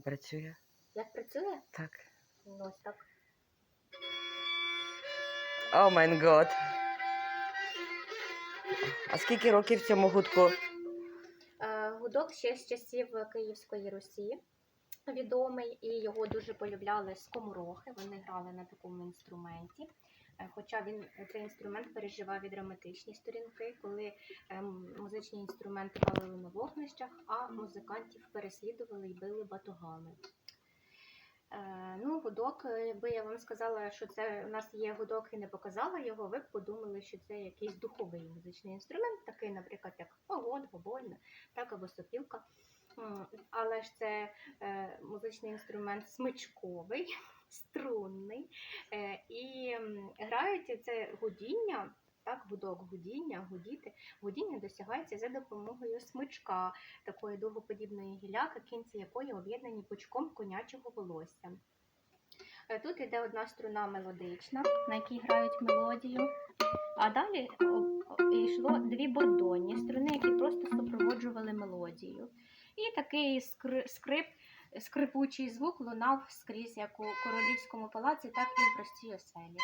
працює. Як працює? Так. Ну, ось так. О май год. А скільки років цьому гудку? Е, Гудок ще з часів Київської Русі відомий, і його дуже полюбляли скоморохи. Вони грали на такому інструменті. Е, Хоча він цей інструмент переживав від драматичні сторінки, коли ем, музичні інструменти палили на вогнищах, а музикантів переслідували і били батогами. Е, ну, гудок, е, якби я вам сказала, що це у нас є гудок і не показала його, ви б подумали, що це якийсь духовий музичний інструмент, такий, наприклад, як фагот, гобольна, так або сопілка. Але ж це е, музичний інструмент смичковий, струнний. Е, і грають це гудіння, так, гудок, гудіння, гудіти. Гудіння досягається за допомогою смичка, такої дугоподібної гіляки, кінці якої об'єднані пучком конячого волосся. Е, Тут іде одна струна мелодична, на якій грають мелодію. А далі о, йшло дві бордонні струни, які просто супроводжували мелодію. І такий скри- скрип, скрипучий звук лунав скрізь як у королівському палаці, так і в простій оселі.